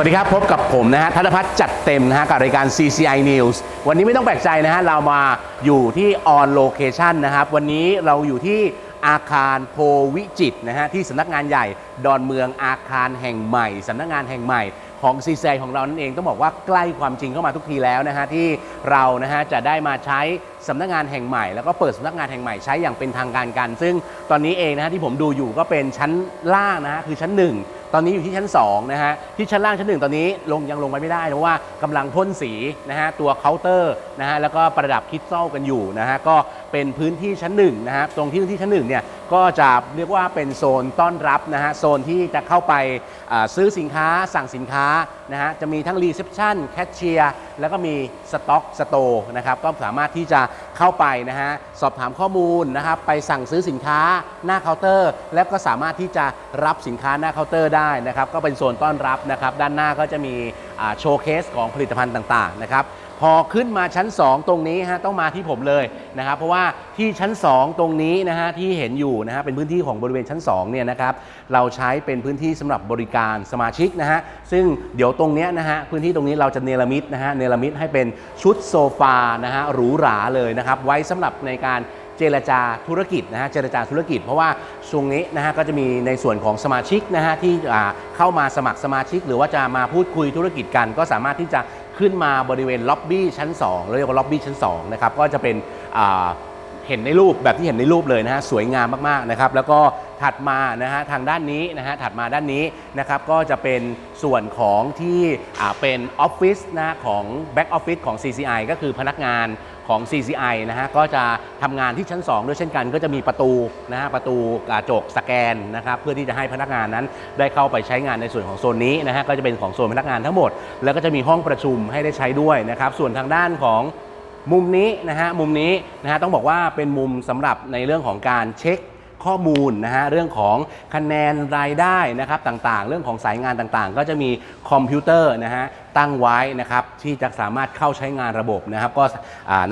วัสดีครับ พบกับผมนะฮะธนพัฒน์จัดเต็มนะฮะ กับรายการ CCI News วันนี้ไม่ต้องแปลกใจนะฮะ เรามาอยู่ที่ on location นะครับ วันนี้เราอยู่ที่อาคารโพวิจิตนะฮะ ที่สำนักงานใหญ่ดอนเมืองอาคารแห่งใหม่สำนักงานแห่งใหม่ของ CCI ของเรานั่นเองต้องบอกว่าใกล้ความจริงเข้ามาทุกทีแล้วนะฮะ ที่เรานะฮะ จะได้มาใช้สำนักงานแห่งใหม่ แล้วก็เปิดสำนักงานแห่งใหม่ใช้อย่างเป็นทางการกัน ซึ่งตอนนี้เองนะฮะที่ผมดูอยู่ก็เป็นชั้นล่างนะฮะคือชั้นหนึ่ง ตอนนี้อยู่ที่ชั้น2นะฮะที่ชั้นล่างชั้น1ตอนนี้ลงยังลงไปไม่ได้เพราะว่ากำลังพ่นสีนะฮะตัวเคาน์เตอร์นะฮะแล้วก็ประดับคริสตัลกันอยู่นะฮะก็เป็นพื้นที่ชั้น1นะฮะตรงที่พื้นที่ชั้น1เนี่ย ก็จะเรียกว่าเป็นโซนต้อนรับนะฮะโซนที่จะเข้าไปซื้อสินค้าสั่งสินค้านะฮะจะมีทั้งรีเซพชันแคชเชียร์แล้วก็มีสต็อกสโตร์นะครับก็สามารถที่จะเข้าไปนะฮะสอบถามข้อมูลนะครับไปสั่งซื้อสินค้าหน้าเคาน์เตอร์ แล้วก็สามารถที่จะรับสินค้าหน้าเคาน์เตอร์ได้นะครับก็เป็นโซนต้อนรับนะครับด้านหน้าก็จะมีโชว์เคสของผลิตภัณฑ์ต่างๆนะครับ พอขึ้นมาชั้น 2 ตรงนี้ฮะต้องมาที่ผมเลยนะครับ เพราะว่าที่ชั้น 2 ตรงนี้นะฮะที่เห็นอยู่นะฮะเป็นพื้นที่ของบริเวณชั้น2เนี่ยนะครับเราใช้เป็นพื้นที่สำหรับบริการสมาชิกนะฮะซึ่งเดี๋ยวตรงเนี้ยนะฮะพื้นที่ตรงนี้เราจะเนรมิตนะฮะเนรมิตให้เป็นชุดโซฟานะฮะหรูหราเลยนะครับไว้สำหรับในการเจรจาธุรกิจนะฮะเจรจาธุรกิจ เพราะว่าช่วงนี้นะฮะก็จะมีในส่วนของสมาชิกนะฮะที่เข้ามาสมัครสมาชิก หรือว่าจะมาพูดคุยธุรกิจกัน ก็สามารถที่จะ ขึ้นมาบริเวณล็อบบี้ชั้น2เราเรียกว่าล็อบบี้ชั้น2นะครับก็จะเป็นเห็นในรูปแบบที่เห็นในรูปเลยนะฮะสวยงามมากๆนะครับแล้วก็ถัดมานะฮะทางด้านนี้นะฮะถัดมาด้านนี้นะครับก็จะเป็นส่วนของที่เป็นออฟฟิศนะฮะของแบ็กออฟฟิศของ CCI ก็คือพนักงาน ของ CCI นะฮะก็จะทำงานที่ชั้น 2 ด้วยเช่นกัน ก็จะมีประตูนะฮะประตูกระจกสแกนนะครับเพื่อที่จะให้พนักงานนั้นได้เข้าไปใช้งานในส่วนของโซนนี้นะฮะก็จะเป็นของโซนพนักงานทั้งหมด แล้วก็จะมีห้องประชุมให้ได้ใช้ด้วยนะครับส่วนทางด้านของมุมนี้นะฮะมุมนี้นะฮะต้องบอกว่าเป็นมุมสำหรับในเรื่องของการเช็ค ข้อมูลนะฮะเรื่องของคะแนนรายได้นะครับต่างๆ เรื่องของสายงานต่างๆ ก็จะมีคอมพิวเตอร์นะฮะตั้งไว้นะครับที่จะสามารถเข้าใช้งานระบบนะครับ ก็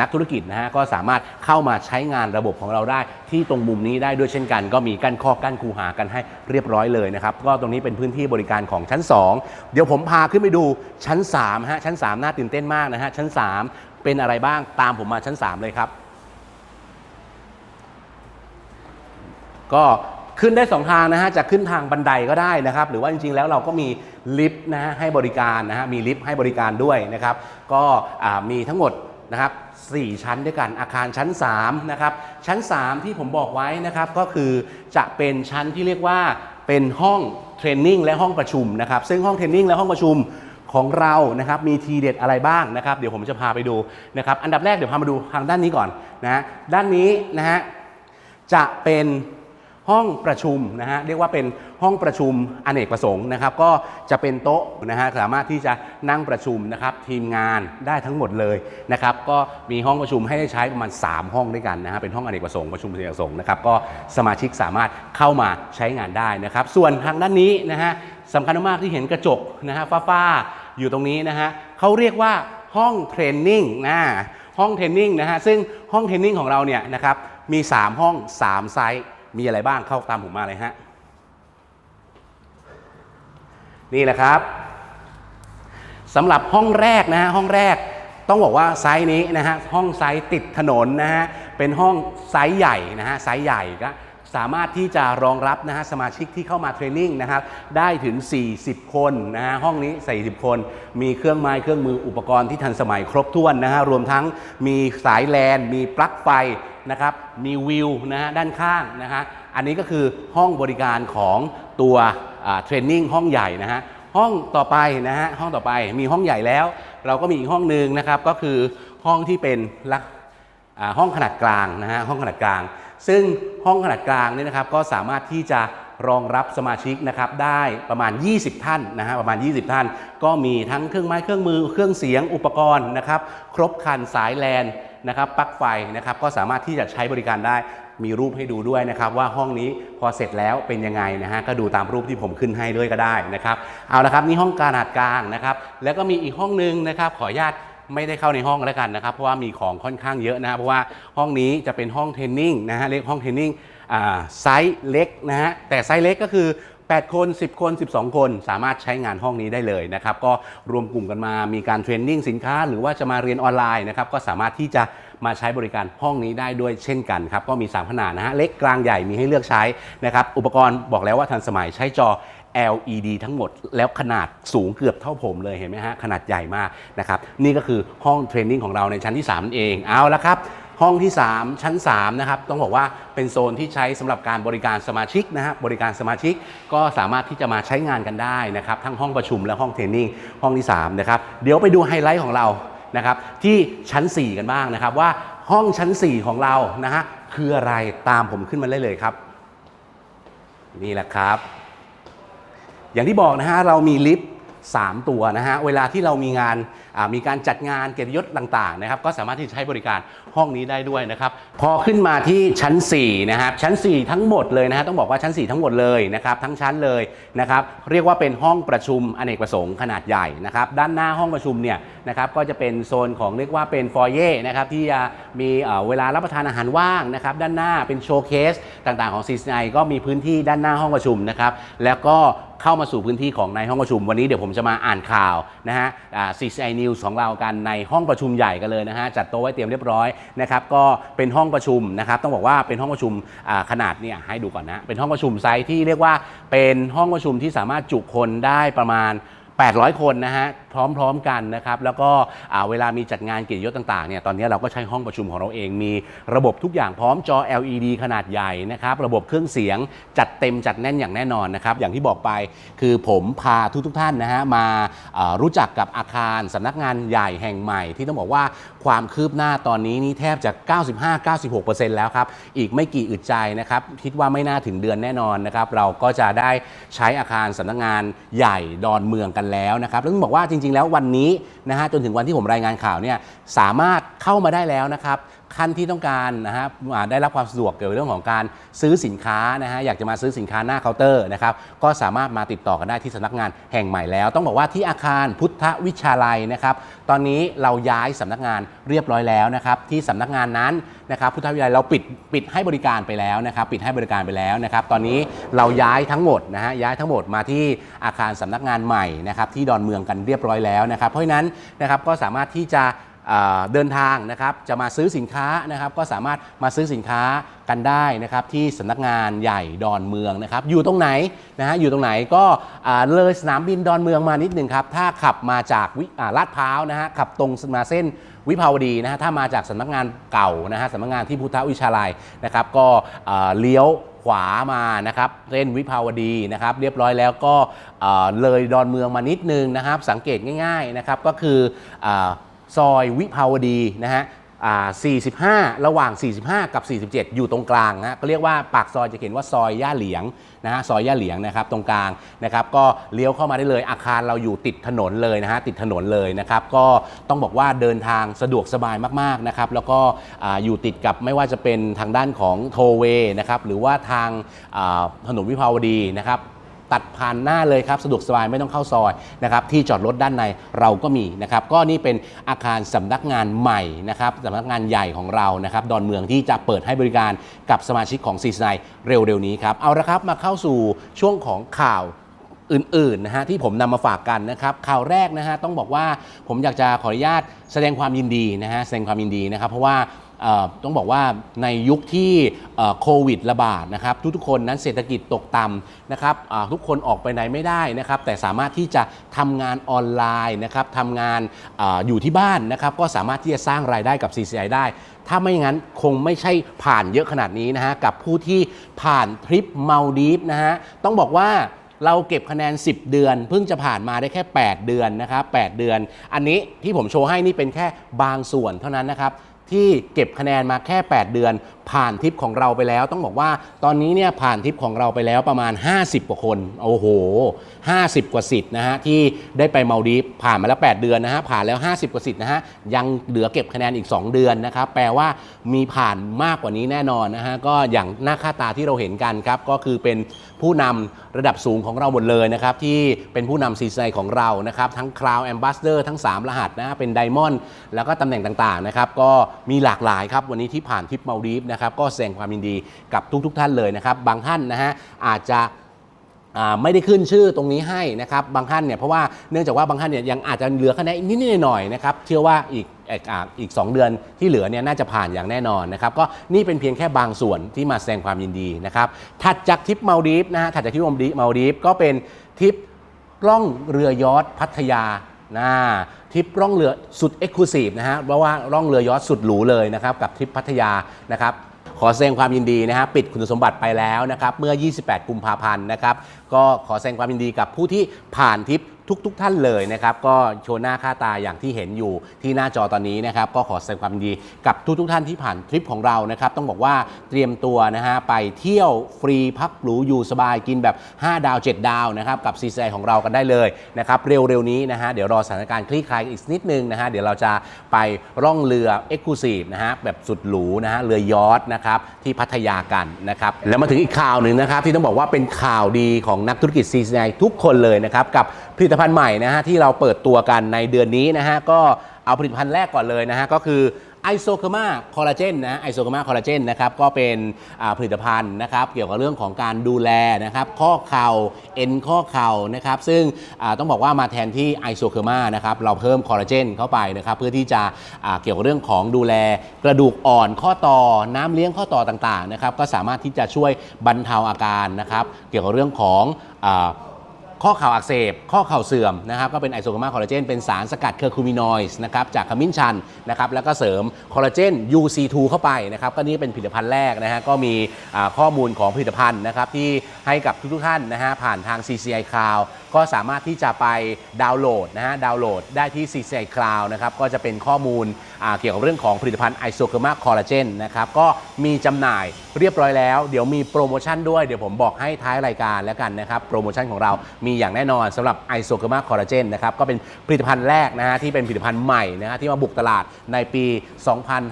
นักธุรกิจนะฮะก็สามารถเข้ามาใช้งานระบบของเราได้ ที่ตรงมุมนี้ได้ด้วยเช่นกัน ก็มีกั้นข้อกั้นคูหากันให้เรียบร้อยเลยนะครับก็ตรงนี้เป็นพื้นที่บริการของชั้น 2 เดี๋ยวผมพาขึ้นไปดูชั้น3ฮะชั้น 3 น่าตื่นเต้นมากนะฮะชั้น 3 เป็นอะไรบ้างตามผมมาชั้น 3 เลยครับ ก็ขึ้นได้ 2 ทางนะฮะจะขึ้นทางบันไดก็ได้นะครับ หรือว่าจริงๆ แล้วเราก็มีลิฟต์นะฮะให้บริการนะฮะมีลิฟต์ให้บริการด้วยนะครับ ก็มีทั้งหมดนะครับ4ชั้นด้วยกันอาคารชั้น3นะครับชั้น 3 ที่ผมบอกไว้นะครับก็คือจะเป็นชั้นที่เรียกว่าเป็นห้องเทรนนิ่งและห้องประชุมนะครับซึ่งห้องเทรนนิ่งและห้องประชุมของเรานะครับมีทีเด็ดอะไรบ้างนะครับเดี๋ยวผมจะพาไปดูนะครับอันดับแรกเดี๋ยวพามาดูทางด้านนี้ก่อนนะด้านนี้นะฮะจะเป็น ห้องประชุมนะฮะเรียกว่าเป็นห้องประชุมอเนกประสงค์นะครับ ก็จะเป็นโต๊ะนะฮะสามารถที่จะนั่งประชุมนะครับทีมงานได้ทั้งหมดเลยนะครับ ก็มีห้องประชุมให้ได้ใช้ประมาณ 3 ห้องด้วยกันนะฮะเป็นห้องอเนกประสงค์ประชุมอเนกประสงค์นะครับก็สมาชิกสามารถเข้ามาใช้งานได้นะครับ ส่วนทางด้านนี้นะฮะสำคัญมากที่เห็นกระจกนะฮะฟ้าๆอยู่ตรงนี้นะฮะเขาเรียกว่าห้องเทรนนิ่งนะห้องเทรนนิ่งนะฮะซึ่งห้องเทรนนิ่งของเราเนี่ยนะครับมี 3 ห้อง 3 ไซส์ มีอะไรบ้างเข้าตามผมมาเลยฮะ นี่แหละครับสำหรับห้องแรกนะฮะห้องแรกต้องบอกว่าไซส์นี้นะฮะห้องไซส์ติดถนนนะฮะเป็นห้องไซส์ใหญ่นะฮะไซส์ใหญ่ก็ สามารถที่จะรองรับนะฮะสมาชิกที่เข้ามาเทรนนิ่งนะครับได้ถึง 40 คนนะฮะห้องนี้ 40 คน มีเครื่องไม้เครื่องมืออุปกรณ์ที่ทันสมัยครบถ้วนนะฮะรวมทั้งมีสายแลน มีปลั๊กไฟนะครับมีวิวนะฮะด้านข้างนะฮะอันนี้ก็คือห้องบริการของตัวเทรนนิ่งห้องใหญ่นะฮะห้องต่อไปนะฮะห้องต่อไปมีห้องใหญ่แล้ว เราก็มีอีกห้องหนึ่งนะครับก็คือห้องที่เป็นห้องขนาดกลางนะฮะห้องขนาดกลาง ซึ่งห้องขนาดกลางนี่นะครับก็สามารถที่จะรองรับสมาชิกนะครับได้ประมาณ 20 ท่านนะฮะประมาณ 20 ท่าน ก็มีทั้งเครื่องไม้เครื่องมือเครื่องเสียงอุปกรณ์นะครับครบครันสายแลนนะครับปลั๊กไฟนะครับก็สามารถที่จะใช้บริการได้มีรูปให้ดูด้วยนะครับ ว่าห้องนี้พอเสร็จแล้วเป็นยังไงนะฮะก็ดูตามรูปที่ผมขึ้นให้ด้วยก็ได้นะครับ เอาละครับนี่ห้องขนาดกลางนะครับ แล้วก็มีอีกห้องหนึงนะครับ ขออนุญาต ไม่ได้เข้าในห้องแล้วกันนะครับ เพราะว่ามีของค่อนข้างเยอะนะครับเพราะว่าห้องนี้จะเป็นห้องเทรนนิ่งนะฮะเรียกห้องเทรนนิ่งไซส์เล็กนะฮะแต่ไซส์เล็กก็คือ 8 คน 10 คน 12 คนสามารถใช้งานห้องนี้ได้เลยนะครับก็รวมกลุ่มกันมามีการเทรนนิ่งสินค้า หรือว่าจะมาเรียนออนไลน์นะครับก็สามารถที่จะมาใช้บริการห้องนี้ได้ด้วยเช่นกันครับก็มี 3 ขนาดนะฮะเล็กกลางใหญ่มีให้เลือกใช้นะครับอุปกรณ์บอกแล้วว่าทันสมัยใช้จอ LED ทั้งหมด แล้วขนาดสูงเกือบเท่าผมเลยเห็นไหมฮะ ขนาดใหญ่มากนะครับ นี่ก็คือห้องเทรนนิ่งของเราในชั้นที่3นั่นเองเอาละครับ ห้องที่ 3 ชั้น3นะครับต้องบอกว่าเป็นโซนที่ใช้สำหรับการบริการสมาชิกนะฮะบริการสมาชิกก็สามารถที่จะมาใช้งานกันได้นะครับทั้งห้องประชุมและห้องเทรนนิ่งห้องที่3นะครับเดี๋ยวไปดูไฮไลท์ของเรานะครับที่ชั้น 4 กันบ้างนะครับว่าห้องชั้น 4 ของเรานะฮะคืออะไรตามผมขึ้นมาได้เลยครับ นี่แหละครับ อย่างที่บอกนะฮะเรามีลิฟต์3ตัวนะฮะเวลาที่เรามีงานมีการจัดงานเกียรติยศต่างๆนะครับก็สามารถที่จะใช้บริการ ห้องนี้ได้ด้วยนะครับ พอขึ้นมาที่ชั้น4นะครับชั้น 4 ทั้งหมดเลยนะฮะต้องบอกว่าชั้น 4 ทั้งหมดเลยนะครับทั้งชั้นเลยนะครับเรียกว่าเป็นห้องประชุมอเนกประสงค์ขนาดใหญ่นะครับด้านหน้าห้องประชุมเนี่ยนะครับก็จะเป็นโซนของเรียกว่าเป็นฟอยเย่นะครับที่จะมีเวลารับประทานอาหารว่างนะครับด้านหน้าเป็นโชว์เคสต่างๆของ CCI ก็มีพื้นที่ด้านหน้าห้องประชุมนะครับแล้วก็เข้ามาสู่พื้นที่ของในห้องประชุม วันนี้เดี๋ยวผมจะมาอ่านข่าวนะฮะอ่า CCI News ของเรากันในห้องประชุมใหญ่กันเลยนะฮะจัดโต๊ะไว้เตรียมเรียบร้อยนะครับก็เป็นห้องประชุมนะครับต้องบอกว่าเป็นห้องประชุมขนาดเนี่ยให้ดูก่อนนะเป็นห้องประชุมไซส์ที่เรียกว่าเป็นห้องประชุมที่สามารถจุคนได้ประมาณ 800 คนนะฮะพร้อมๆกันนะครับแล้วก็เวลามีจัดงานเกียรติยศต่างๆเนี่ยตอนนี้เราก็ใช้ห้องประชุมของเราเอง มีระบบทุกอย่างพร้อมจอ LED ขนาดใหญ่นะครับระบบเครื่องเสียงจัดเต็มจัดแน่นอย่างแน่นอนนะครับอย่างที่บอกไปคือผมพาทุกๆท่านนะฮะมาอ่ารู้จักกับอาคารสำนักงานใหญ่แห่งใหม่ ที่ต้องบอกว่าความคืบหน้าตอนนี้นี่แทบจะ 95-96%แล้วครับอีกไม่กี่อึดใจนะครับคิดว่าไม่น่าถึงเดือนแน่นอนนะครับเราก็จะได้ใช้อาคารสำนักงานใหญ่ดอนเมืองกันแล้วนะครับแล้วต้องบอกว่าจริงๆแล้ววันนี้นะฮะจนถึงวันที่ผมรายงานข่าวเนี่ยสามารถเข้ามาได้แล้วนะครับขั้นที่ต้องการนะฮะได้รับความสะดวกเกี่ยวกับเรื่องของการซื้อสินค้านะฮะอยากจะมาซื้อสินค้าหน้าเคาน์เตอร์นะครับก็สามารถมาติดต่อกันได้ที่สำนักงานแห่งใหม่แล้ว ต้องบอกว่าที่อาคารพุทธวิชาลัยนะครับตอนนี้เราย้ายสำนักงานเรียบร้อยแล้วนะครับที่สำนักงานนั้นนะครับพุทธวิทยาลัยเราปิดปิดให้บริการไปแล้วนะครับปิดให้บริการไปแล้วนะครับตอนนี้เราย้ายทั้งหมดนะฮะย้ายทั้งหมดมาที่อาคารสำนักงานใหม่นะครับที่ดอนเมืองกันเรียบร้อยแล้วนะครับเพราะฉะนั้นนะครับก็สามารถที่จะ เดินทางนะครับจะมาซื้อสินค้านะครับก็สามารถมาซื้อสินค้ากันได้นะครับที่สำนักงานใหญ่ดอนเมืองนะครับอยู่ตรงไหนนะฮะอยู่ตรงไหนก็เลยสนามบินดอนเมืองมานิดหนึ่งครับถ้าขับมาจากวิลาดพร้าวนะฮะขับตรงมาเส้นวิภาวดีนะฮะถ้ามาจากสำนักงานเก่านะฮะสำนักงานที่พุทธวิชาลัยนะครับก็เลี้ยวขวามานะครับเส้นวิภาวดีนะครับเรียบร้อยแล้วก็เลยดอนเมืองมานิดนึงนะครับ สังเกตง่ายๆนะครับก็คืออ ซอยวิภาวดีนะฮะ45 ระหว่าง 45 กับ 47 อยู่ตรงกลางนะฮะก็เรียกว่าปากซอยจะเขียนว่าซอยย่าเหลียงนะฮะซอยย่าเหลียงนะครับตรงกลางนะครับก็เลี้ยวเข้ามาได้เลยอาคารเราอยู่ติดถนนเลยนะฮะติดถนนเลยนะครับก็ต้องบอกว่าเดินทางสะดวกสบายมากๆนะครับแล้วก็อยู่ติดกับไม่ว่าจะเป็นทางด้านของโทเวนะครับหรือว่าทางถนนวิภาวดีนะครับ ตัดผ่านหน้าเลยครับ สะดวกสบายไม่ต้องเข้าซอยนะครับที่จอดรถด้านในเราก็มีนะครับก็นี่เป็นอาคารสำนักงานใหม่นะครับสำนักงานใหญ่ของเรานะครับดอนเมืองที่จะเปิดให้บริการกับสมาชิกของซีซไนเร็วๆนี้ครับเอาละครับมาเข้าสู่ช่วงของข่าวอื่นๆนะฮะที่ผมนำมาฝากกันนะครับข่าวแรกนะฮะต้องบอกว่าผมอยากจะขออนุญาตแสดงความยินดีนะฮะแสดงความยินดีนะครับเพราะว่า ต้องบอกว่าในยุคที่โควิดระบาดนะครับทุกๆคนนั้นเศรษฐกิจตกต่ำนะครับทุกคนออกไปไหนไม่ได้นะครับ แต่สามารถที่จะทำงานออนไลน์นะครับทำงานออยู่ที่บ้านนะครับ ก็สามารถที่จะสร้างรายได้กับ CCI ได้ ถ้าไม่งั้นคงไม่ใช่ผ่านเยอะขนาดนี้นะฮะกับผู้ที่ผ่านทริปมาลดีฟนะฮะต้องบอกว่าเราเก็บคะแนน 10 เดือน เพิ่งจะผ่านมาได้แค่ 8 เดือนนะครับ8เดือน อันนี้ที่ผมโชว์ให้นี่เป็นแค่บางส่วนเท่านั้นนะครับ ที่เก็บคะแนนมาแค่ 8 เดือน ผ่านทริปของเราไปแล้ว ต้องบอกว่าตอนนี้เนี่ยผ่านทริปของเราไปแล้วประมาณ 50 กว่าคนโอ้โห 50 กว่าสิทธิ์นะฮะที่ได้ไปมาดีฟผ่านมาแล้ว 8 เดือนนะฮะผ่านแล้ว 50 กว่าสิทธิ์นะฮะยังเหลือเก็บคะแนนอีก 2 เดือนนะครับแปลว่ามีผ่านมากกว่านี้แน่นอนนะฮะก็อย่างหน้าค่าตาที่เราเห็นกันครับก็คือเป็นผู้นำระดับสูงของเราหมดเลยนะครับที่เป็นผู้นำซีซีของเรานะครับทั้ง Cloud Ambassador ทั้ง 3 รหัสนะเป็น Diamond แล้วก็ตำแหน่งต่างๆนะครับก็มีหลากหลายครับวันนี้ที่ผ่านทริปมาดีฟนะครับก็แสดงความยินดีกับทุกๆทท่านเลยนะครับ บางท่านนะฮะอาจจะไม่ได้ขึ้นชื่อตรงนี้ให้นะครับบางท่านเนี่ยเพราะว่าเนื่องจากว่าบางท่านเนี่ยยังอาจจะเหลือคะแนนนิดๆหน่อยๆนะครับเชื่อว่าอีกอีกอ่าอีก2เดือนที่เหลือเนี่ยน่าจะผ่านอย่างแน่นอนนะครับก็นี่เป็นเพียงแค่บางส่วนที่มาแสดงความยินดีนะครับถัดจากทริปมาลดีฟนะฮะถัดจากทริปมาลดีฟก็เป็นทริปล่องเรือยอทพัทยานะทริปล่องเรือสุดเอ็กซ์คลูซีฟนะฮะเพราะว่าล่องเรือยอทสุดหรูเลยนะครับกับทริปพัทยานะครับ ขอแสดงความยินดีนะฮะปิดคุณสมบัติไปแล้วนะครับเมื่อ 28 กุมภาพันธ์นะครับ ก็ขอแสดงความยินดีกับผู้ที่ผ่านทริปทุกๆทท่านเลยนะครับ ก็โชว์หน้าค่าตาอย่างที่เห็นอยู่ที่หน้าจอตอนนี้นะครับ ก็ขอแสดงความยินดีกับทุกๆทท่านที่ผ่านทริปของเรานะครับ ต้องบอกว่าเตรียมตัวนะฮะไปเที่ยวฟรีพักหรูอยู่สบายกินแบบ 5 ดาว 7 ดาวนะครับกับซีซีของเรากันได้เลยนะครับ เร็วๆนี้นะฮะเดี๋ยวรอสถานการณ์คลี่คลายอีกนิดนึงนะฮะเดี๋ยวเราจะไปร่องเรือเอ็กซ์คลูซีฟนะฮะแบบสุดหรูนะฮะเรือยอทนะครับที่พัทยากันนะครับแล้วมาถึงอีกข่าวหนึ่งนะครับที่ต้องบอกว่าเป็นข่าวดีของนักธุรกิจ CCI ทุกคนเลยนะครับ กับผลิตภัณฑ์ใหม่นะฮะที่เราเปิดตัวกันในเดือนนี้นะฮะก็เอาผลิตภัณฑ์แรกก่อนเลยนะฮะก็คือ ไอโซเคมาคอลลาเจนนะไอโซเคมาคอลลาเจนนะครับก็เป็นผลิตภัณฑ์นะครับเกี่ยวกับเรื่องของการดูแลนะครับข้อเข่าเอ็นข้อเข่านะครับซึ่งต้องบอกว่ามาแทนที่ไอโซเคมานะครับเราเพิ่มคอลลาเจนเข้าไปนะครับเพื่อที่จะเกี่ยวกับเรื่องของดูแลกระดูกอ่อนข้อต่อน้ำเลี้ยงข้อต่อต่างๆนะครับก็สามารถที่จะช่วยบรรเทาอาการนะครับเกี่ยวกับเรื่องของ ข้อเข่าอักเสบ ข้อเข่าเสื่อมนะครับก็เป็นไอโซโคมาคอลลาเจนเป็นสารสกัดเคอร์คูมินอยส์นะครับจากขมิ้นชันนะครับแล้วก็เสริมคอลลาเจน UC2 เข้าไปนะครับก็นี่เป็นผลิตภัณฑ์แรกนะฮะก็มีข้อมูลของผลิตภัณฑ์นะครับที่ให้กับทุกๆท่านนะฮะผ่านทาง CCI Cloud ก็สามารถที่จะไปดาวน์โหลดนะฮะดาวน์โหลดได้ที่ CCI Cloud นะครับก็จะเป็นข้อมูลเกี่ยวกับเรื่องของผลิตภัณฑ์ไอโซโคมาคอลลาเจนนะครับก็มีจำหน่ายเรียบร้อยแล้ว เดี๋ยวมีโปรโมชั่นด้วยเดี๋ยวผมบอกให้ท้ายรายการแล้วกันนะครับโปรโมชั่นของเรามีอย่างแน่นอนสำหรับไอโซโคมาคอลลาเจนนะครับก็เป็นผลิตภัณฑ์แรกนะฮะที่เป็นผลิตภัณฑ์ใหม่นะฮะที่มาบุกตลาดในปี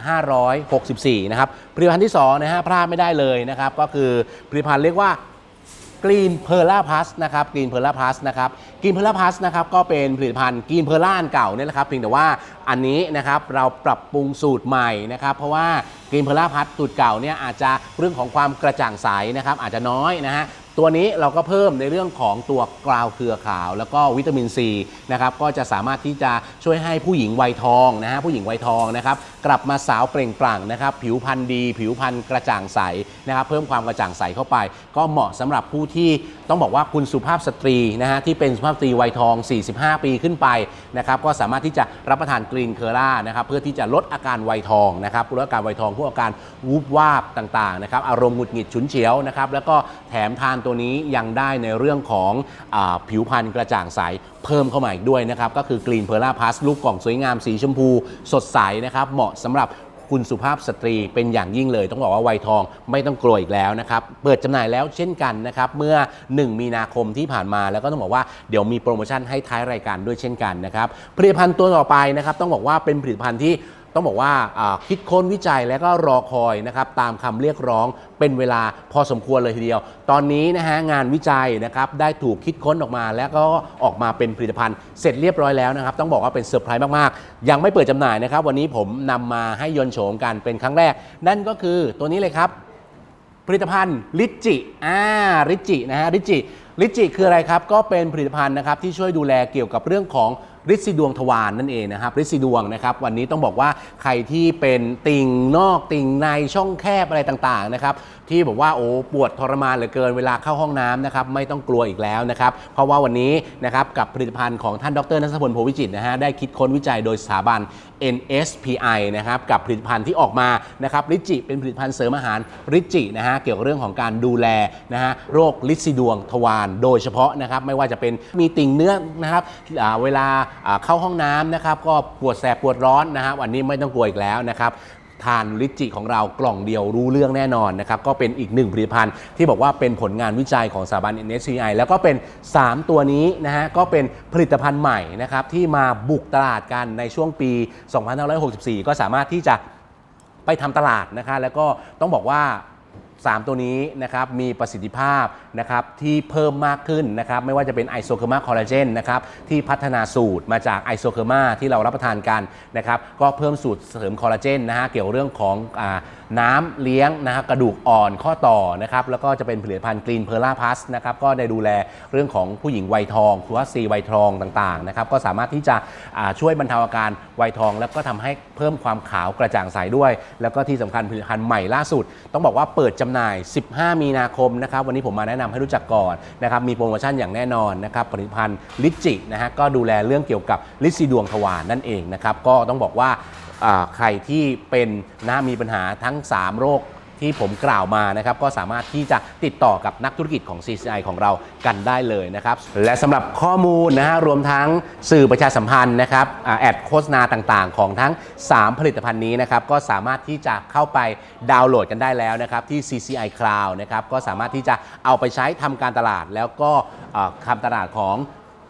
2564 นะครับผลิตภัณฑ์ที่2นะฮะพลาดไม่ได้เลยนะครับก็คือผลิตภัณฑ์เรียกว่า กรีนเพอร์ล่าพลัสนะครับกรีนเพอร์ล่าพลัสนะครับกรีนเพอร์ล่าพลัสนะครับก็เป็นผลิตภัณฑ์กรีนเพอร์ล่าเก่าเนี่ยแหละครับเพียงแต่ว่าอันนี้นะครับเราปรับปรุงสูตรใหม่นะครับเพราะว่ากรีนเพอร์ล่าพลัสสูตรเก่าเนี่ยอาจจะเรื่องของความกระจ่างใสนะครับอาจจะน้อยนะฮะ ตัวนี้เราก็เพิ่มในเรื่องของตัวกราวเครือขาว แล้วก็วิตามินซีนะครับก็จะสามารถที่จะช่วยให้ผู้หญิงวัยทองนะฮะผู้หญิงวัยทองนะครับกลับมาสาวเปล่งปลั่งนะครับผิวพรรณดี ผิวพรรณกระจ่างใสนะครับเพิ่มความกระจ่างใสเข้าไป ก็เหมาะสำหรับผู้ที่ต้องบอกว่าคุณสุภาพสตรีนะฮะที่เป็นสุภาพสตรีวัยทอง 45 ปีขึ้นไปนะครับก็สามารถที่จะรับประทานกรีนเคอร่านะครับเพื่อที่จะลดอาการวัยทองนะครับลดอาการวัยทองพวกอาการวูบวาบต่างๆนะครับอารมณ์หงุดหงิดฉุนเฉียวนะครับแล้วก็แถมทานตัวนี้ยังได้ในเรื่องของอผิวพรรณกระจ่างใสเพิ่มเข้ามาอีกด้วยนะครับ ก็คือกรีนเพอร์ล่าพลัสลูกกล่องสวยงามสีชมพู สดใสนะครับเหมาะสำหรับคุณสุภาพสตรีเป็นอย่างยิ่งเลย ต้องบอกว่าวัยทองไม่ต้องกลัวอีกแล้วนะครับ เปิดจำหน่ายแล้วเช่นกันนะครับ เมื่อ 1 มีนาคมที่ผ่านมาแล้วก็ต้องบอกว่าเดี๋ยวมีโปรโมชั่นให้ท้ายรายการด้วยเช่นกันนะครับผลิตภัณฑ์ตัวต่อไปนะครับ ต้องบอกว่าเป็นผลิตภัณฑ์ที่ ต้องบอกว่าคิดค้นวิจัยและก็รอคอยนะครับตามคำเรียกร้องเป็นเวลาพอสมควรเลยทีเดียว ตอนนี้นะฮะงานวิจัยนะครับได้ถูกคิดค้นออกมาแล้วก็ออกมาเป็นผลิตภัณฑ์เสร็จเรียบร้อยแล้วนะครับต้องบอกว่าเป็นเซอร์ไพรส์มากๆ ยังไม่เปิดจำหน่ายนะครับ วันนี้ผมนำมาให้ยนโฉมกันเป็นครั้งแรก นั่นก็คือตัวนี้เลยครับ ผลิตภัณฑ์ลิจิอ่าลิจินะฮะลิจิลิจิคืออะไรครับก็เป็นผลิตภัณฑ์นะครับที่ช่วยดูแลเกี่ยวกับเรื่องของ ฤทธิ์สีดวงทวารนนั่นเองนะครับฤทธิ์สีดวงนะครับวันนี้ต้องบอกว่าใครที่เป็นติ่งนอกติ่งในช่องแคบอะไรต่างๆนะครับที่บอกว่าโอ้ปวดทรมานเหลือเกินเวลาเข้าห้องน้ำนะครับไม่ต้องกลัวอีกแล้วนะครับเพราะว่าวันนี้นะครับกับผลิตภัณฑ์ของท่านดรนัทพลโพวิจิตนะฮะได้คิดค้นวิจัยโดยสถาบัน NSPI นะครับกับผลิตภัณฑ์ที่ออกมานะครับลิจิเป็นผลิตภัณฑ์เสริมอาหารลิจินะฮะเกี่ยวกับเรื่องของการดูแลนะฮะโรคลิซิดวงทวารโดยเฉพาะนะครับไม่ว่าจะเป็นมีติ่งเนื้อนะครับเวลาอ่าเข้าห้องน้ำนะครับก็ปวดแสบปวดร้อนนะฮะวันนี้ไม่ต้องกลัวอีกแล้วนะครับ ทานลิจิของเรากล่องเดียวรู้เรื่องแน่นอนนะครับ ก็เป็นอีกหนึ่งผลิตภัณฑ์ที่บอกว่าเป็นผลงานวิจัยของสถาบัน NSCI แล้วก็เป็น 3 ตัวนี้นะฮะก็เป็นผลิตภัณฑ์ใหม่นะครับที่มาบุกตลาดกันในช่วงปี 2564 ก็สามารถที่จะไปทำตลาดนะคะแล้วก็ต้องบอกว่า 3 ตัวนี้นะครับมีประสิทธิภาพนะครับที่เพิ่มมากขึ้นนะครับไม่ว่าจะเป็นไอโซเคอร์มาคอลลาเจนนะครับที่พัฒนาสูตรมาจากไอโซเคอร์มาที่เรารับประทานกันนะครับก็เพิ่มสูตรเสริมคอลลาเจนนะฮะเกี่ยวเรื่องของอาน้ำเลี้ยงนะฮะกระดูกอ่อนข้อต่อนะครับแล้วก็จะเป็นผลิตภัณฑ์กรีนเพอร์ล่าพัสนะครับก็ได้ดูแลเรื่องของผู้หญิงวัยทองคือว่าซีวัยทองต่างๆนะครับก็สามารถที่จะอ่าช่วยบรรเทาอาการวัยทอง แล้วก็ทำให้เพิ่มความขาวกระจ่างใสด้วย แล้วก็ที่สำคัญผลิตภัณฑ์ใหม่ล่าสุด ต้องบอกว่าเปิดจำหน่าย 15 มีนาคมนะครับวันนี้ผมมาแนะนำให้รู้จักก่อนนะครับมีโปรโมชั่นอย่างแน่นอนนะครับผลิตภัณฑ์ลิจินะฮะก็ดูแลเรื่องเกี่ยวกับลิซีดวงทวารนั่นเองนะครับก็ต้องบอกว่า ใครที่เป็นนะมีปัญหาทั้ง 3 โรคที่ผมกล่าวมานะครับก็สามารถที่จะติดต่อกับนักธุรกิจของ CCI ของเรากันได้เลยนะครับและสำหรับข้อมูลนะฮะรวมทั้งสื่อประชาสัมพันธ์นะครับแอดโฆษณาต่างๆ ของทั้ง 3 ผลิตภัณฑ์นี้นะครับก็สามารถที่จะเข้าไปดาวน์โหลดกันได้แล้วนะครับที่ CCI Cloud นะครับก็สามารถที่จะเอาไปใช้ทำการตลาดแล้วก็อ่าทำตลาดของ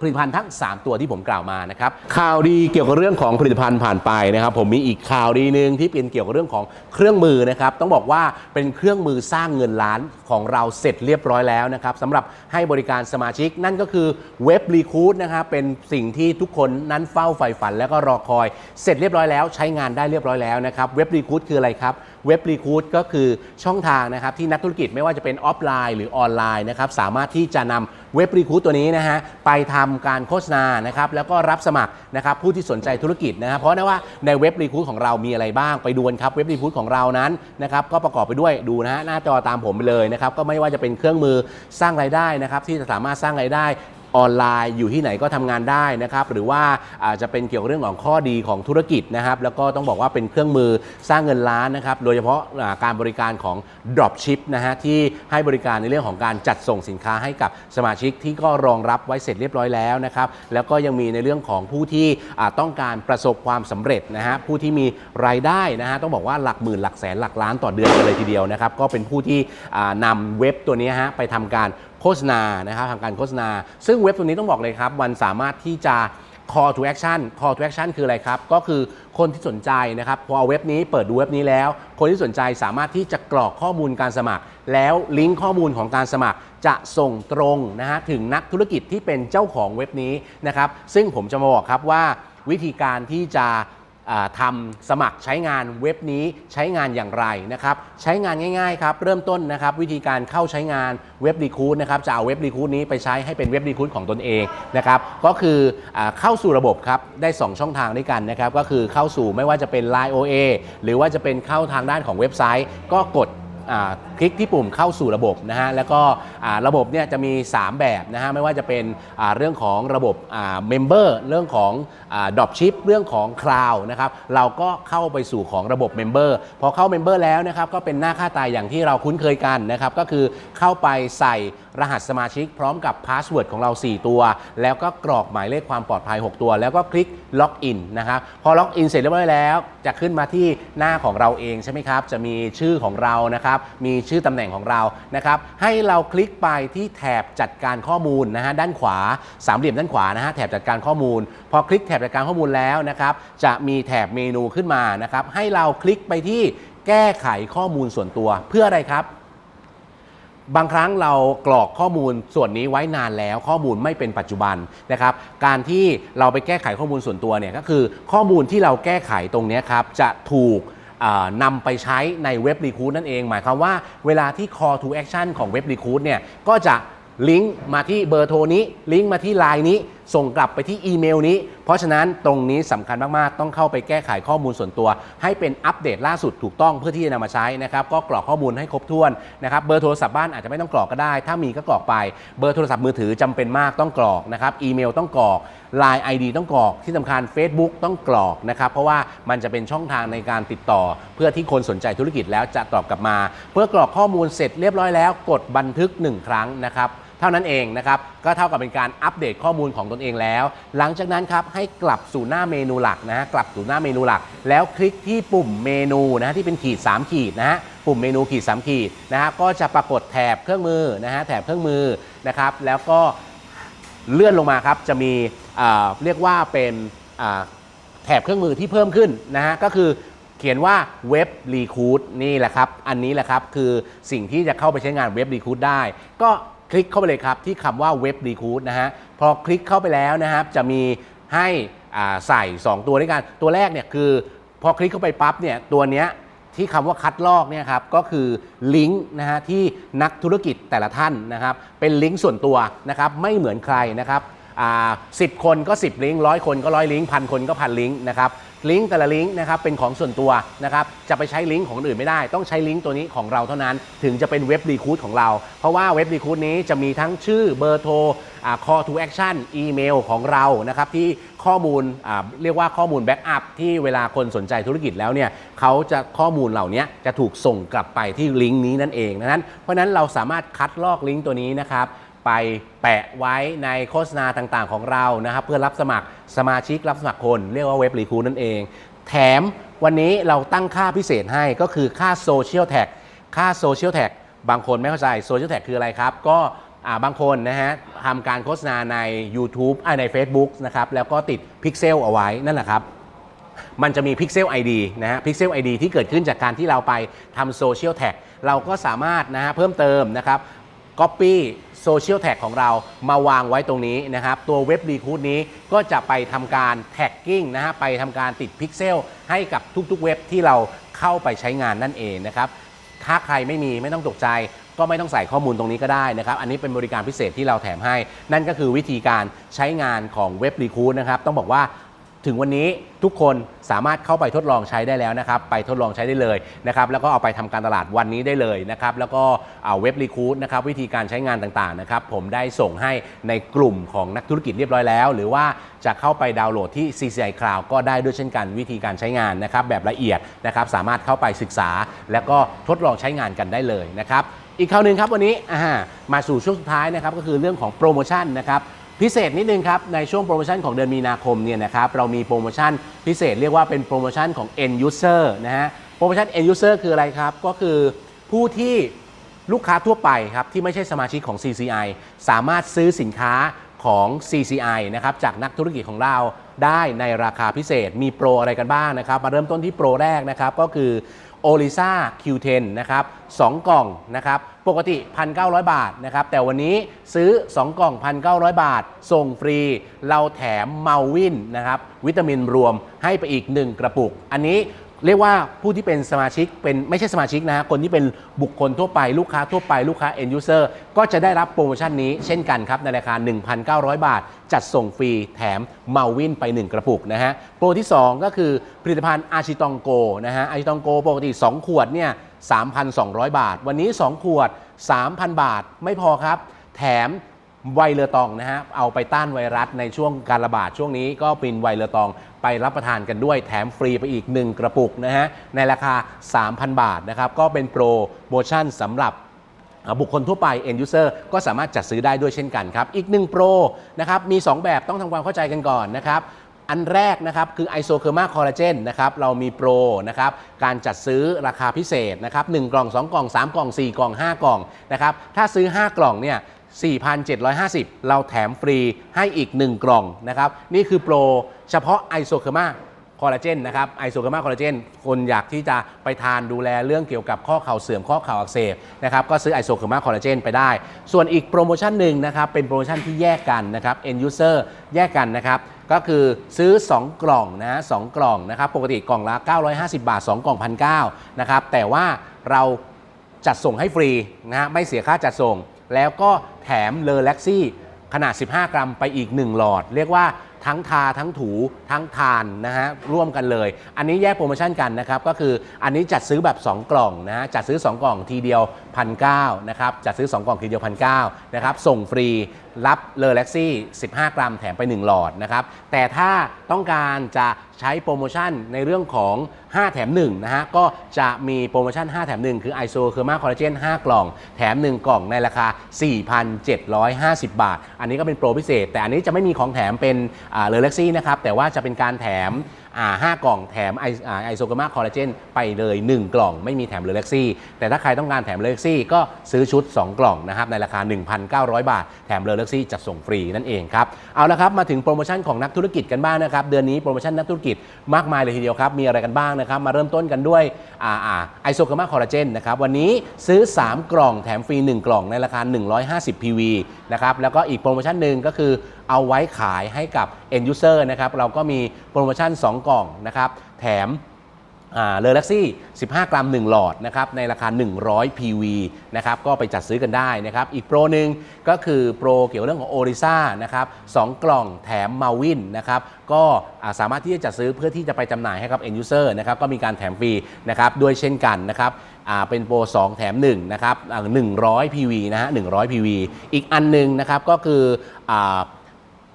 ผลิตภัณฑ์ทั้ง 3 ตัวที่ผมกล่าวมานะครับข่าวดีเกี่ยวกับเรื่องของผลิตภัณฑ์ผ่านไปนะครับ ผมมีอีกข่าวดีหนึ่งที่เป็นเกี่ยวกับเรื่องของเครื่องมือนะครับต้องบอกว่าเป็นเครื่องมือสร้างเงินล้านของเราเสร็จเรียบร้อยแล้วนะครับสำหรับให้บริการสมาชิกนั่นก็คือเว็บรีคูดนะครับเป็นสิ่งที่ทุกคนนั้นเฝ้าใฝ่ฝัน แล้วก็รอคอย เสร็จเรียบร้อยแล้ว ใช้งานได้เรียบร้อยแล้วนะครับเว็บรีคูดคืออะไรครับ เว็บรีคูดก็คือช่องทางนะครับที่นักธุรกิจไม่ว่าจะเป็นออฟไลน์หรือออนไลน์นะครับสามารถที่จะนำเว็บรีคูดตัวนี้นะฮะไปทำการโฆษณานะครับแล้วก็รับสมัครนะครับผู้ที่สนใจธุรกิจนะครับเพราะนะว่าในเว็บรีคูดของเรามีอะไรบ้างไปดูนครับเว็บรีคูดของเรานั้นนะครับก็ประกอบไปด้วยดูนะฮะหน้าจอตามผมไปเลยนะครับก็ไม่ว่าจะเป็นเครื่องมือสร้างรายได้นะครับที่จะสามารถสร้างรายได้ ออนไลน์อยู่ที่ไหนก็ทำงานได้นะครับหรือว่าอาจจะเป็นเกี่ยวกับเรื่องของข้อดีของธุรกิจนะครับแล้วก็ต้องบอกว่าเป็นเครื่องมือสร้างเงินล้านนะครับโดยเฉพาะาการบริการของ Dropship นะฮะที่ให้บริการในเรื่องของการจัดส่งสินค้าให้กับสมาชิกที่ก็รองรับไว้เสร็จเรียบร้อยแล้วนะครับแล้วก็ยังมีในเรื่องของผู้ที่ต้องการประสบความสำเร็จนะฮะผู้ที่มีรายได้นะฮะต้องบอกว่าหลักหมื่นหลักแสนหลักล้านต่อเดือนกันเลยทีเดียวนะครับก็เป็นผู้ที่อ่านำเว็บตัวนี้ฮะไปทำการ โฆษณานะครับทางการโฆษณา ซึ่งเว็บตัวนี้ต้องบอกเลยครับ มันสามารถที่จะ call to action call to action คืออะไรครับ ก็คือคนที่สนใจนะครับ พอเอาเว็บนี้เปิดดูเว็บนี้แล้ว คนที่สนใจสามารถที่จะกรอกข้อมูลการสมัคร แล้วลิงก์ข้อมูลของการสมัครจะส่งตรงนะฮะถึงนักธุรกิจที่เป็นเจ้าของเว็บนี้นะครับ ซึ่งผมจะมาบอกครับว่าวิธีการที่จะ ทำสมัครใช้งานเว็บนี้ใช้งานอย่างไรนะครับใช้งานง่ายๆครับเริ่มต้นนะครับวิธีการเข้าใช้งานเว็บรีคูดนะครับจะเอาเว็บรีคูดนี้ไปใช้ให้เป็นเว็บรีคูดของตนเองนะครับก็คืออเข้าสู่ระบบครับได้ 2 ช่องทางด้วยกันนะครับก็คือเข้าสู่ไม่ว่าจะเป็น Line OA หรือว่าจะเป็นเข้าทางด้านของเว็บไซต์ ก็กด คลิกที่ปุ่มเข้าสู่ระบบนะฮะแล้วก็ระบบเนี่ยจะมี 3 แบบนะฮะไม่ว่าจะเป็นเรื่องของระบบเมมเบอร์เรื่องของดอปชิปเรื่องของคลาวนะครับเราก็เข้าไปสู่ของระบบเมมเบอร์พอเข้าเมมเบอร์แล้วนะครับก็เป็นหน้าค่าตายอย่างที่เราคุ้นเคยกันนะครับก็คือเข้าไปใส่ รหัสสมาชิกพร้อมกับพาสเวิร์ดของเรา 4 ตัว แล้วก็กรอกหมายเลขความปลอดภัย 6 ตัว แล้วก็คลิกล็อกอินนะครับพอล็อกอินเสร็จเรียบร้อยแล้ว จะขึ้นมาที่หน้าของเราเองใช่ไหมครับ จะมีชื่อของเรานะครับ มีชื่อตำแหน่งของเรานะครับ ให้เราคลิกไปที่แถบจัดการข้อมูลนะฮะด้านขวาสามเหลี่ยมด้านขวานะฮะแถบจัดการข้อมูล พอคลิกแถบจัดการข้อมูลแล้วนะครับจะมีแถบเมนูขึ้นมานะครับให้เราคลิกไปที่แก้ไขข้อมูลส่วนตัวเพื่ออะไรครับ บางครั้งเรากรอกข้อมูลส่วนนี้ไว้นานแล้ว ข้อมูลไม่เป็นปัจจุบันนะครับ การที่เราไปแก้ไขข้อมูลส่วนตัวเนี่ยก็คือข้อมูลที่เราแก้ไขตรงนี้ครับจะถูกนำไปใช้ในเว็บรีคูดนั่นเอง หมายความว่าเวลาที่ call to action ของเว็บรีคูดเนี่ยก็จะลิงก์มาที่เบอร์โทรนี้ ลิงก์มาที่ไลน์นี้ ส่งกลับไปที่อีเมลนี้ เพราะฉะนั้นตรงนี้สำคัญมาก ๆ ต้องเข้าไปแก้ไขข้อมูลส่วนตัว ให้เป็นอัปเดตล่าสุดถูกต้องเพื่อที่จะนำมาใช้นะครับก็กรอกข้อมูลให้ครบถ้วนนะครับเบอร์โทรศัพท์บ้านอาจจะไม่ต้องกรอกก็ได้ ถ้ามีก็กรอกไปเบอร์โทรศัพท์มือถือจำเป็นมากต้องกรอกนะครับอีเมลต้องกรอก Line ID ต้องกรอกที่สำคัญ Facebook ต้องกรอกนะครับเพราะว่ามันจะเป็นช่องทางในการติดต่อ เพื่อที่คนสนใจธุรกิจแล้วจะตอบกลับมา เพื่อกรอกข้อมูลเสร็จเรียบร้อยแล้ว กดบันทึกหนึ่งครั้งนะครับเท่านั้นเองนะครับ ก็เท่ากับเป็นการอัปเดตข้อมูลของตนเองแล้ว หลังจากนั้นครับให้กลับสู่หน้าเมนูหลักนะฮะกลับสู่หน้าเมนูหลัก แล้วคลิกที่ปุ่มเมนูนะฮะที่เป็นขีด 3 ขีดนะฮะปุ่มเมนูขีด 3 ขีดนะฮะก็จะปรากฏแถบเครื่องมือนะฮะแถบเครื่องมือนะครับแล้วก็เลื่อนลงมาครับจะมีเรียกว่าเป็นแถบเครื่องมือที่เพิ่มขึ้นนะฮะก็คือเขียนว่าเว็บรีคูดนี่แหละครับ อันนี้แหละครับ คือสิ่งที่จะเข้าไปใช้งานเว็บรีคูดได้ ก็ ลิกเข้าไปเลยครับที่คำว่าเว็บรีคูดนะฮะพอคลิกเข้าไปแล้วนะครับจะมีให้อ่าใส่ 2 ตัวด้วยกัน ตัวแรกเนี่ยคือพอคลิกเข้าไปปั๊บเนี่ยตัวเนี้ยที่คำว่าคัดลอกเนี่ยครับก็คือลิงก์นะฮะที่นักธุรกิจแต่ละท่านนะครับเป็นลิงก์ส่วนตัวนะครับไม่เหมือนใครนะครับสิบคนก็ 10 ลิงก์ร้อยคนก็ร้อยลิงก์พันคนก็พันลิงก์นะครับ ลิงก์แต่ละลิงก์นะครับเป็นของส่วนตัวนะครับจะไปใช้ลิงก์ของอื่นไม่ได้ ต้องใช้ลิงก์ตัวนี้ของเราเท่านั้น ถึงจะเป็นเว็บรีคูดของเรา เพราะว่าเว็บรีคูดนี้จะมีทั้งชื่อเบอร์โทรอ่า call to action อีเมลของเรานะครับที่ข้อมูลอ่าเรียกว่าข้อมูลแบ็กอัพที่เวลาคนสนใจธุรกิจแล้วเนี่ยเขาจะข้อมูลเหล่านี้จะถูกส่งกลับไปที่ลิงก์นี้นั่นเองนั้นเพราะนั้นเราสามารถคัดลอกลิงก์ตัวนี้นะครับ ไปแปะไว้ในโฆษณาต่างๆของเรานะครับ เพื่อรับสมัครสมาชิกรับสมัครคน เรียกว่าเว็บรีคูนั่นเอง แถมวันนี้เราตั้งค่าพิเศษให้ก็คือค่าโซเชียลแท็กค่าโซเชียลแท็กบางคนไม่เข้าใจโซเชียลแท็กคืออะไรครับ ก็บางคนนะฮะทำการโฆษณาใน YouTube ใน Facebook นะครับแล้วก็ติดพิกเซลเอาไว้นั่นแหละครับมันจะมี Pixel ID นะฮะ Pixel ID ที่เกิดขึ้นจากการที่เราไปทำโซเชียลแท็กเราก็สามารถนะฮะเพิ่มเติมนะครับ Copy โซเชียลแท็กของเรามาวางไว้ตรงนี้นะครับ ตัวเว็บรีคูดนี้ก็จะไปทำการแท็กกิ้งนะฮะไปทำการติดพิกเซลให้กับทุกๆเว็บที่เราเข้าไปใช้งานนั่นเองนะครับ ถ้าใครไม่มีไม่ต้องตกใจ ก็ไม่ต้องใส่ข้อมูลตรงนี้ก็ได้นะครับ อันนี้เป็นบริการพิเศษที่เราแถมให้ นั่นก็คือวิธีการใช้งานของเว็บรีคูดนะครับ ต้องบอกว่า ถึงวันนี้ทุกคนสามารถเข้าไปทดลองใช้ได้แล้วนะครับ ไปทดลองใช้ได้เลยนะครับ แล้วก็เอาไปทำการตลาดวันนี้ได้เลยนะครับ แล้วก็เอาเว็บรีคูดนะครับวิธีการใช้งานต่างๆนะครับ ผมได้ส่งให้ในกลุ่มของนักธุรกิจเรียบร้อยแล้ว หรือว่าจะเข้าไปดาวน์โหลดที่ CCI Cloud ก็ได้ด้วยเช่นกันวิธีการใช้งานนะครับ แบบละเอียดนะครับสามารถเข้าไปศึกษา แล้วก็ทดลองใช้งานกันได้เลยนะครับอีกข่าวหนึ่งครับวันนี้ามาสู่ช่วงสุดท้ายนะครับก็คือเรื่องของโปรโมชั่นนะครับ พิเศษนิดนึงครับ ในช่วงโปรโมชั่นของเดือนมีนาคมเนี่ยนะครับเรามีโปรโมชั่นพิเศษเรียกว่าเป็นโปรโมชั่นของ end user นะฮะโปรโมชั่น end user คืออะไรครับ ก็คือผู้ที่ลูกค้าทั่วไปครับ ที่ไม่ใช่สมาชิกของ CCI สามารถซื้อสินค้าของ CCI นะครับจากนักธุรกิจของเรา ได้ในราคาพิเศษ มีโปรอะไรกันบ้างนะครับ มาเริ่มต้นที่โปรแรกนะครับ ก็คือโอลิซ่า Q10 นะครับ2กล่องนะครับ ปกติ 1,900 บาทนะครับ แต่วันนี้ซื้อ 2 กล่อง 1,900 บาท ส่งฟรี เราแถมเมาวินนะครับ วิตามินรวมให้ไปอีก 1 กระปุก อันนี้ เรียกว่าผู้ที่เป็นสมาชิกเป็นไม่ใช่สมาชิกนะฮะคนที่เป็นบุคคลทั่วไปลูกค้าทั่วไปลูกค้า end user ก็จะได้รับโปรโมชั่นนี้เช่นกันครับ ในราคา 1,900 บาท จัดส่งฟรีแถมเมาวินไป 1 กระปุกนะฮะโปรที่ 2 ก็คือผลิตภัณฑ์อาชิตองโกนะฮะอาชิตองโกปกติ 2 ขวดเนี่ย3,200 บาท วันนี้ 2 ขวด 3,000 บาทไม่พอครับ แถมไวเลอตองนะฮะเอาไปต้านไวรัสในช่วงการระบาดช่วงนี้ก็เป็นไวเลอตอง ไปรับประทานกันด้วยแถมฟรีไปอีก 1 กระปุกนะฮะในราคา 3,000 บาทนะครับก็เป็นโปรโมชั่นสำหรับบุคคลทั่วไป end user ก็สามารถจัดซื้อได้ด้วยเช่นกันครับ อีกหนึ่งโปรนะครับมี 2 แบบต้องทำความเข้าใจกันก่อนนะครับอันแรกนะครับคือ isokerma collagen นะครับเรามีโปรนะครับการจัดซื้อราคาพิเศษนะครับ1กล่อง 2 กล่อง 3 กล่อง 4 กล่อง 5 กล่องนะครับถ้าซื้อ 5 กล่องเนี่ย 4,750 เราแถมฟรีให้อีก 1 กล่องนะครับ นี่คือโปรเฉพาะ isokerma คอลลาเจนนะครับไอโซเกมาคอลลาเจนคนอยากที่จะไปทานดูแลเรื่องเกี่ยวกับข้อเข่าเสื่อมข้อเข่าอักเสบนะครับก็ซื้อไอโซเกมาคอลลาเจนไปได้ ส่วนอีกโปรโมชั่นหนึ่งนะครับเป็นโปรโมชั่นที่แยกกันนะครับ end user แยกกันนะครับก็คือซื้อ 2 กล่องนะสองกล่องนะครับปกติกล่องละ 950 บาท 2 กล่อง1,900นะครับแต่ว่าเราจัดส่งให้ฟรีนะฮะไม่เสียค่าจัดส่ง แล้วก็แถมเลอแล็กซี่ขนาด 15 กรัมไปอีก 1 หลอด เรียกว่า ทั้งทาทั้งถูทั้งทานนะฮะร่วมกันเลย อันนี้แยกโปรโมชั่นกันนะครับก็คืออันนี้จัดซื้อแบบ 2 กล่องนะฮะจัดซื้อ 2 กล่องทีเดียว1,900นะครับจัดซื้อ 2 กล่องทีเดียว1,900นะครับส่งฟรีรับเลอแล็กซี่ 15 กรัมแถมไป 1 หลอดนะครับแต่ถ้าต้องการจะใช้โปรโมชั่นในเรื่องของ 5 แถม1นะฮะก็จะมีโปรโมชั่น 5 แถม 1 คือไอโซเคอร์มาคอลลาเจน5 กล่อง แถม 1 กล่องในราคา 4,750 บาท อันนี้ก็เป็นโปรพิเศษ แต่อันนี้จะไม่มีของแถมเป็นเลอเล็กซี่นะครับแต่ว่าจะเป็นการแถมอ่าห้ากล่องแถมไอไอโซกามาคอลลาเจนไปเลย 1 กล่องไม่มีแถมเลเล็กซี่แต่ถ้าใครต้องการแถมเลเล็กซี่ก็ซื้อชุด 2 กล่องนะครับในราคา 1,900 บาท แถมเลเล็กซี่จัดส่งฟรีนั่นเองครับเอาละครับมาถึงโปรโมชั่นของนักธุรกิจกันบ้างนะครับเดือนนี้โปรโมชั่นนักธุรกิจมากมายเลยทีเดียวครับมีอะไรกันบ้างนะครับมาเริ่มต้นกันด้วยอ่าอ่าไอโซกามาคอลลาเจนนะครับวันนี้ซื้อ 3 กล่องแถมฟรี 1 กล่องในราคา 150 PV นะครับแล้วก็อีกโปรโมชั่นหนึ่งก็คือเอาไว้ขายให้กับ end user นะครับ เราก็มีโปรโมชั่น 2 กล่องนะครับ แถมเลอลักซี่ 15 กรัม 1 หลอดนะครับ ในราคา 100 PV นะครับ ก็ไปจัดซื้อกันได้นะครับ อีกโปรหนึ่งก็คือโปรเกี่ยวกับเรื่องของโอริซ่านะครับ2กล่องแถมมาวินนะครับ ก็สามารถที่จะจัดซื้อเพื่อที่จะไปจำหน่ายให้กับ end user นะครับ ก็มีการแถมฟรีนะครับ ด้วยเช่นกันนะครับอ่าเป็นโปร 2 แถม 1 นะครับอ่า100 PV นะฮะ 100 PV อีกอันหนึงนะครับ ก็คืออ่า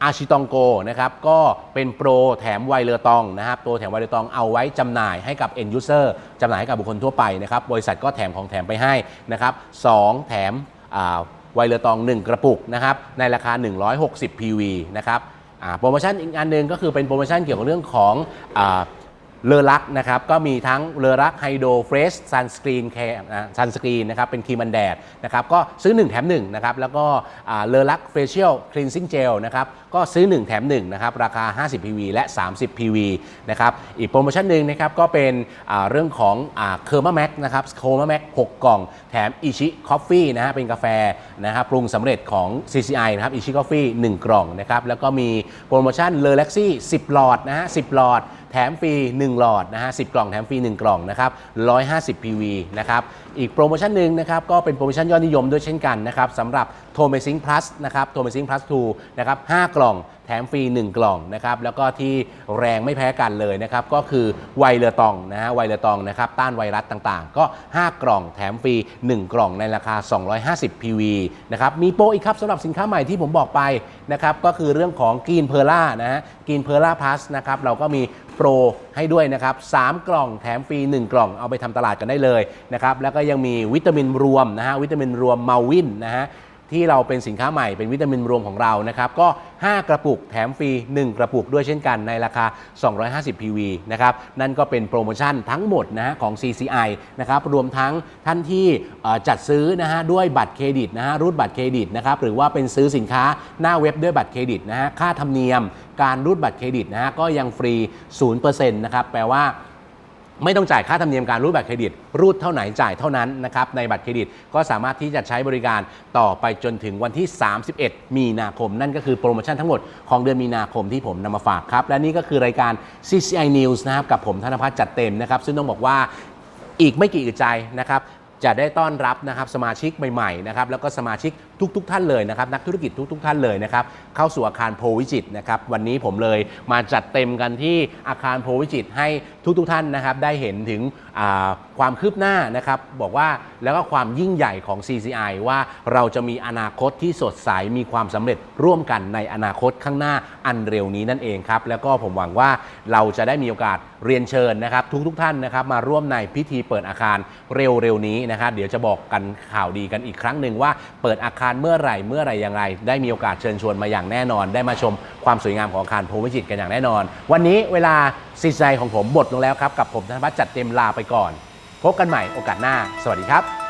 อาชิตองโกนะครับก็เป็นโปรแถมไวเลอตองนะครับโปรแถมไวเลอตองเอาไว้จำหน่ายให้กับ end user จำหน่ายให้กับบุคคลทั่วไปนะครับบริษัทก็แถมของแถมไปให้นะครับสองแถมอ่าไวเลอตอง 1 กระปุกนะครับในราคา 160 PV นะครับโปรโมชั่นอีกอันหนึงก็คือเป็นโปรโมชั่นเกี่ยวกับเรื่องของอ เลอรักนะครับก็มีทั้งเลอรักไฮโดรเฟรชซันสกรีนแคร์ซันสกรีนนะครับเป็นครีมมันแดดนะครับก็ซื้อ 1 แถม1นะครับแล้วก็เลอรักเฟเชียลคลีนซิ่งเจลนะครับก็ซื้อ 1 แถม1นะครับราคา 50 PV และ 30 PV นะครับอีกโปรโมชั่นหนึ่งนะครับก็เป็นเรื่องของเคอร์มาแม็กนะครับเคมาแม็ก6กล่องแถมอิชิคอฟฟี่นะฮะเป็นกาแฟนะครับปรุงสำเร็จของ CCI นะครับอิชิคอฟฟี่1กล่องนะครับแล้วก็มีโปรโมชั่นเลอแล็กซี่10 หลอดนะฮะ10 หลอด แถมฟรี 1 หลอดนะฮะ10 กล่องแถมฟรี 1 กล่องนะครับ150 PV นะครับอีกโปรโมชั่นหนึ่งนะครับก็เป็นโปรโมชั่นยอดนิยมด้วยเช่นกันนะครับสำหรับโทเมซิงพลัสนะครับโทเมซิงพลัส2นะครับ5กล่องแถมฟรี 1 กล่องนะครับแล้วก็ที่แรงไม่แพ้กันเลยนะครับก็คือไวเลอตองนะฮะไวเลอตองนะครับต้านไวรัสต่างๆ ก็ 5 กล่องแถมฟรี 1 กล่องในราคา 250 PV นะครับมีโปรอีกครับสำหรับสินค้าใหม่ที่ผมบอกไปนะครับก็คือเรื่องของกรีนเพอร์ล่านะฮะกรีนเพอร์ล่าพลัสนะครับเราก็มีโปรให้ด้วยนะครับ3กล่องแถมฟรี 1 กล่องเอาไปทำตลาดกันได้เลยนะครับแล้วก็็ยังมีวิตามินรวมนะฮะวิตามินรวมมาวินนะฮะที่เราเป็นสินค้าใหม่เป็นวิตามินรวมของเรานะครับก็ 5 กระปุกแถมฟรี 1 กระปุกด้วยเช่นกันในราคา 250 PV นะครับนั่นก็เป็นโปรโมชั่นทั้งหมดนะฮะของ CCI นะครับรวมทั้งท่านที่จัดซื้อนะฮะด้วยบัตรเครดิตนะฮะรูดบัตรเครดิตนะครับหรือว่าเป็นซื้อสินค้าหน้าเว็บด้วยบัตรเครดิตนะฮะค่าธรรมเนียม การรูดบัตรเครดิตนะฮะก็ยังฟรี 0%นะครับแปลว่า ไม่ต้องจ่ายค่าธรรมเนียมการรูดบัตรเครดิต รูดเท่าไหนจ่ายเท่านั้นนะครับในบัตรเครดิตก็สามารถที่จะใช้บริการต่อไปจนถึงวันที่ 31 มีนาคม นั่นก็คือโปรโมชั่นทั้งหมดของเดือนมีนาคมที่ผมนำมาฝากครับ และนี่ก็คือรายการ CCI News นะครับกับผมธนพัฒน์จัดเต็มนะครับ ซึ่งต้องบอกว่าอีกไม่กี่อึดใจนะครับจะได้ต้อนรับนะครับสมาชิกใหม่ๆนะครับแล้วก็สมาชิก ทุกๆท่านเลยนะครับนักธุรกิจทุกๆท่านเลยนะครับเข้าสู่อาคารโพวิจิตนะครับวันนี้ผมเลยมาจัดเต็มกันที่อาคารโพวิจิตให้ทุกๆท่านนะครับได้เห็นถึงความคืบหน้านะครับบอกว่าแล้วก็ความยิ่งใหญ่ของ CCI ว่าเราจะมีอนาคตที่สดใสมีความสำเร็จร่วมกันในอนาคตข้างหน้าอันเร็วนี้นั่นเองครับแล้วก็ผมหวังว่าเราจะได้มีโอกาสเรียนเชิญนะครับทุกๆท่านนะครับมาร่วมในพิธีเปิดอาคารเร็วๆนี้นะครับเดี๋ยวจะบอกกันข่าวดีกันอีกครั้งหนึ่งว่าเปิดอาคารเมื่อไหร่เมื่อไหร่อย่างไร ได้มีโอกาสเชิญชวนมาอย่างแน่นอน ได้มาชมความสวยงามของอาคารโพวิจิตกันอย่างแน่นอน วันนี้เวลาสิใจของผมหมดลงแล้วครับกับผมธนพัฒน์จัดเต็มลาไปก่อน พบกันใหม่โอกาสหน้า สวัสดีครับ